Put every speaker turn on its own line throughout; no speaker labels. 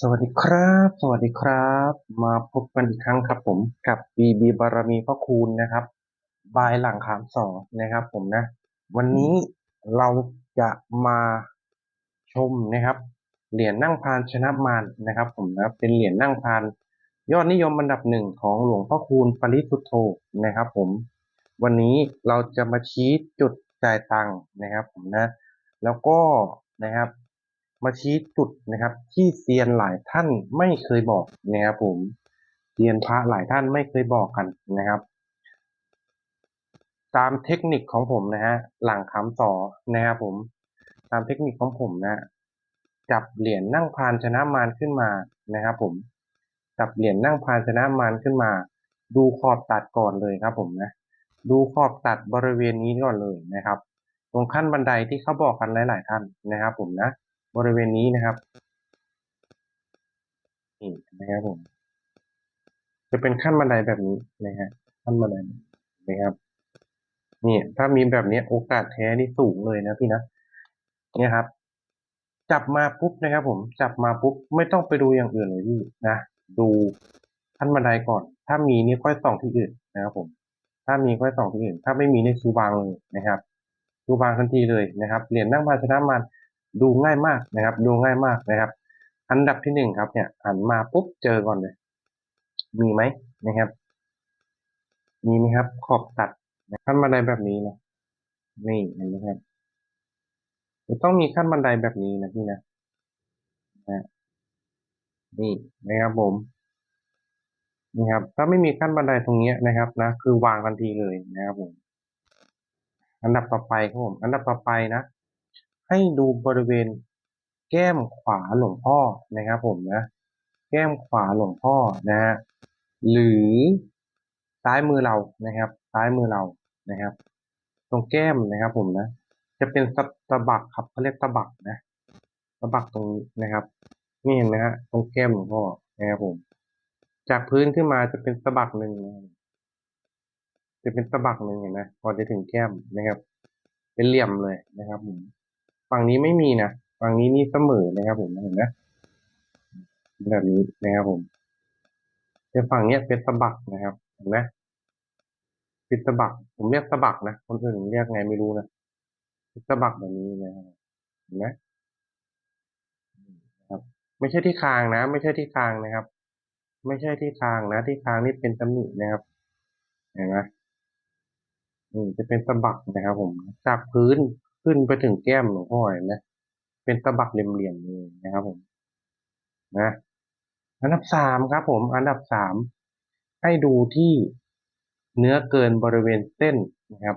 สวัสดีครับ สวัสดีครับ มาพบกันอีกครั้งครับผมกับบีบีบารมีพ่อคูณนะครับ บายหลังขามสองนะครับผมนะ วันนี้เราจะมาชมนะครับ เหรียญนั่งพานชนะมารนะครับ ผมนะเป็นเหรียญนั่งพาน ยอดนิยมอันดับหนึ่งของหลวงพ่อคูณปริสุทธโธนะครับ ผม วันนี้เราจะมาชี้จุดจ่ายตังค์นะครับ ผมนะ แล้วก็นะครับ มาชี้จุดนะครับ ที่เซียนหลายท่านไม่เคยบอกนะครับผมเซียนพระหลายท่านไม่เคยบอกกันนะครับ ตามเทคนิคของผมนะฮะหลังคำต่อนะครับผม ตามเทคนิคของผมนะจับเหรียญนั่งพานชนะมารขึ้นมานะครับ ผม จับเหรียญนั่งพานชนะมารขึ้นมา ดูขอบตัดก่อนเลยครับผมนะดูขอบตัดบริเวณนี้ก่อนเลยนะครับ ตรงขั้นบันไดที่เขาบอกกันหลาย ๆ ท่านนะครับ ผมนะ บริเวณนี้นะครับนี่นะครับผมจะเป็นขั้นบันไดแบบนี้นะฮะขั้นบันไดนะครับนี่ถ้ามีแบบนี้โอกาสแท้นี่สูงเลยนะพี่นะเนี่ยครับ จับมาปุ๊บนะครับผมจับมาปุ๊บไม่ต้องไปดูอย่างอื่นเลยพี่นะดูขั้นบันไดก่อน ถ้ามีนี่ค่อยส่องที่อื่นนะครับผมถ้ามีค่อยส่องที่อื่น ถ้าไม่มีนี่ชูบางเลยนะครับชูบางทันทีเลยนะครับเหรียญนั่งพาชนะมัน ดูง่ายมากนะครับ ดูง่ายมากนะครับ อันดับที่หนึ่งครับเนี่ยหันมาปุ๊บเจอก่อนเลย มีไหมนะครับ มีไหมครับ ขอบตัดขั้นบันไดแบบนี้นะนี่เห็นไหมครับต้องมีขั้นบันไดแบบนี้นะพี่นะนะนี่นะครับผมนี่ครับ ถ้าไม่มีขั้นบันไดตรงนี้นะครับนะ คือวางทันทีเลยนะครับผม อันดับต่อไปครับผม อันดับต่อไปนะ ให้ดูบริเวณแก้มขวาหลวงพ่อนะครับผมนะแก้มขวาหลวงพ่อนะฮะหรือซ้ายมือเรานะครับ ซ้ายมือเรานะครับ ตรงแก้มนะครับผมนะจะเป็นตะบักครับเขาเรียกตะบักนะตะบักตรงนี้นะครับนี่เห็นไหมฮะตรงแก้มหลวงพ่อนะครับผม จากพื้นขึ้นมาจะเป็นตะบักหนึ่งจะเป็นตะบักหนึ่งเห็นไหมพอจะถึงแก้มนะครับ เป็นเหลี่ยมเลยนะครับผม ฝั่งนี้ไม่มีนะฝั่งนี้นี่เสมอนะครับผมเห็นไหมแบบนี้นะครับผมแต่ฝั่งเนี้ยเป็นตะบักนะครับเห็นไหมเป็นตะบัก ผมเรียกตะบักนะคนอื่นเรียกไงไม่รู้นะตะบักแบบนี้นะครับเห็นไหมครับ ไม่ใช่ที่คางนะ ไม่ใช่ที่คางนะครับ ไม่ใช่ที่คางนะ ที่คางนี่เป็นตำหนินะครับเห็นไหมนี่จะเป็นตะบักนะครับ ผมจากพื้น ขึ้นไปถึงแก้มหลวงพ่อเห็นไหมเป็นตะบักเหลี่ยมๆเลยนะครับผมนะอันดับสามครับผม อันดับสามให้ดูที่เนื้อเกินบริเวณเส้นนะครับ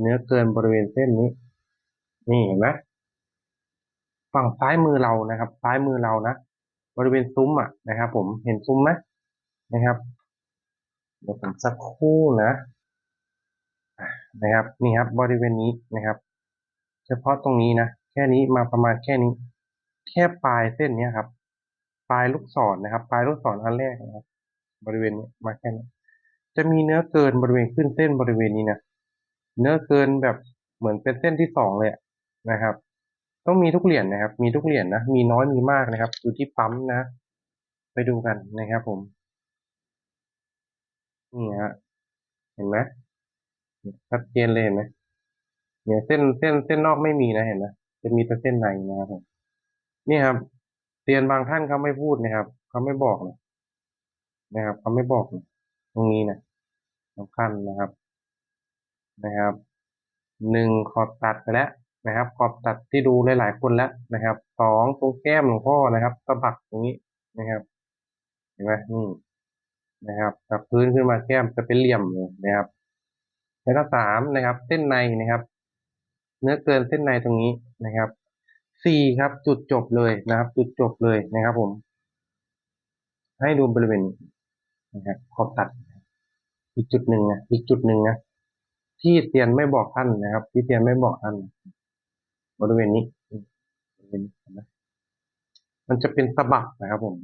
เนื้อเกินบริเวณเส้นนี้ นี่เห็นไหมฝั่งซ้ายมือเรานะครับ ซ้ายมือเรานะบริเวณซุ้มอะนะครับ ผมเห็นซุ้มไหมนะครับเดี๋ยวผมสักครู่นะนะครับนี่ครับบริเวณนี้นะครับ เฉพาะตรงนี้นะ แค่นี้มาประมาณแค่นี้ แค่ปลายเส้นนี้ครับ ปลายลูกศรนะครับ ปลายลูกศรอันแรกนะครับ บริเวณนี้มาแค่นี้ จะมีเนื้อเกินบริเวณขึ้นเส้นบริเวณนี้นะ เนื้อเกินแบบเหมือนเป็นเส้นที่สองเลยนะครับ ต้องมีทุกเหรียญนะครับ มีทุกเหรียญนะ มีน้อยมีมากนะครับอยู่ที่ปั๊มนะ ไปดูกันนะครับผม นี่ฮะ เห็นไหมชัดเจนเลยเห็นไหม เนี่ยเส้นเส้นเส้นนอกไม่มีนะเห็นไหมจะมีแต่เส้นในนะครับผมนี่ครับเรียนบางท่านเขาไม่พูดนะครับเขาไม่บอกเลยนะครับเขาไม่บอกเลยตรงนี้นะสำคัญนะครับ นะครับหนึ่งขอบตัดไปแล้วนะครับ ขอบตัดที่ดูหลายๆคนแล้วนะครับสองตรงแก้มหลวงพ่อนะครับสะบักตรงนี้นะครับ เห็นไหมนี่นะครับจากพื้นขึ้นมาแก้มจะเป็นเหลี่ยมเลยนะครับแล้วก็สามนะครับ เส้นในนะครับ เนื้อเกินเส้นในตรงนี้นะครับสี่ครับจุดจบเลยนะครับ จุดจบเลยนะครับ ผม ให้ดูบริเวณนะครับขอบตัด อีกจุดหนึ่งนะอีกจุดหนึ่งนะที่เตียนไม่บอกท่านนะครับ ที่เตียนไม่บอกท่านบริเวณนี้บริเวณนี้นะมันจะเป็นสะบักนะครับ ผม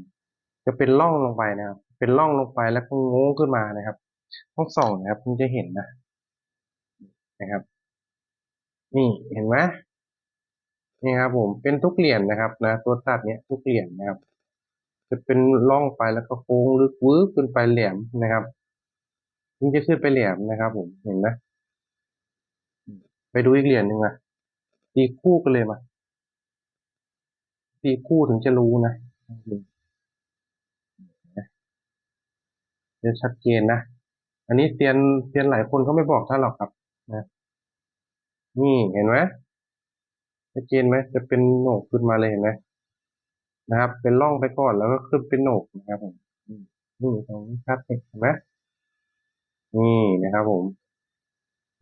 จะเป็นร่องลงไปนะครับ เป็นร่องลงไปแล้วก็งงขึ้นมานะครับ ต้องส่องนะครับคุณจะเห็นนะนะครับ นี่เห็นไหมนี่ครับผมเป็นทุกเหรียญนะครับนะตัวตัดเนี้ยทุกเหรียญนะครับ จะเป็นร่องไปแล้วก็โค้งลึกวืบขึ้นไปแหลมนะครับนี่จะขึ้นไปแหลมนะครับ ผมเห็นไหมไปดูอีกเหรียญหนึ่งอะตีคู่กันเลยมาตีคู่ถึงจะรู้นะจะชัดเจนนะ อันนี้เซียนเซียนหลายคนเขาไม่บอกท่านหรอกครับ นี่เห็นไหมชัดเจนไหมจะเป็นโหนกขึ้นมาเลยเห็นไหมนะครับ เป็นร่องไปก่อนแล้วก็ขึ้นเป็นโหนกนะครับผมนี่ตรงนี้ชัดเห็นไหมนี่นะครับผม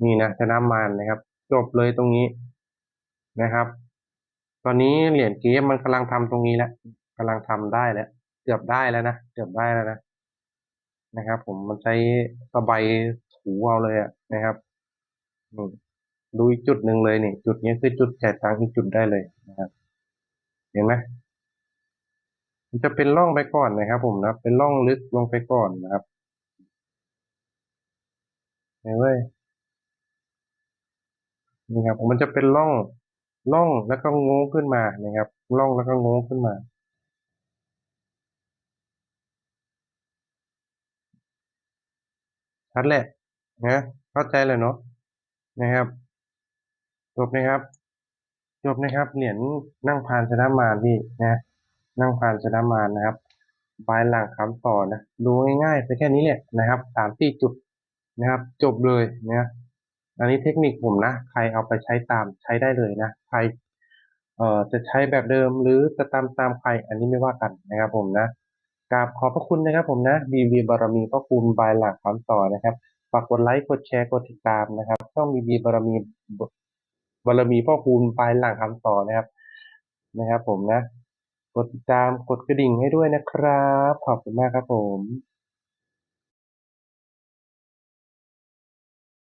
นี่นะชนะมารนะครับ จบเลยตรงนี้นะครับ ตอนนี้เหรียญเกมมันกำลังทำตรงนี้แล้วกำลังทำได้แล้วเกือบได้แล้วนะเกือบได้แล้วนะนะครับ ผมมันใช้สบายถูเอาเลยอะนะครับนี่ ดูอีกจุดหนึ่งเลยนี่จุดนี้คือจุดจ่ายตังค์อีกจุดได้เลยนะครับเห็นไหมมันจะเป็นร่องไปก่อนนะครับ ผมนะเป็นร่องลึกลงไปก่อนนะครับเห็นไหมนี่ครับมันจะเป็นร่องร่องแล้วก็โง้ขึ้นมานะครับร่องแล้วก็โง้ขึ้นมาชัดแหละนะเข้าใจเลยเนาะนะครับ จบนะครับจบนะครับเหรียญนั่งพานชนะมารพี่นะนั่งพานชนะมารนะครับบายหลังคำต่อนะดูง่ายๆไปแค่นี้แหละนะครับสามสี่จุดนะครับ จบเลยนะอันนี้เทคนิคผมนะ ใครเอาไปใช้ตามใช้ได้เลยนะใครเอ่อจะใช้แบบเดิมหรือจะตามตามใคร อันนี้ไม่ว่ากันนะครับผมนะกราบขอบพระคุณนะครับ ผมนะบีบีบารมีพระคุณบายหลังคำต่อนะครับฝากกดไลค์กดแชร์กดติดตามนะครับช่องบีบีบารมี บารมีพ่อคูณปลายหลังคำต่อนะครับ นะครับ ผมนะ กดติดตามกดกระดิ่งให้ด้วยนะครับ ขอบคุณมากครับผม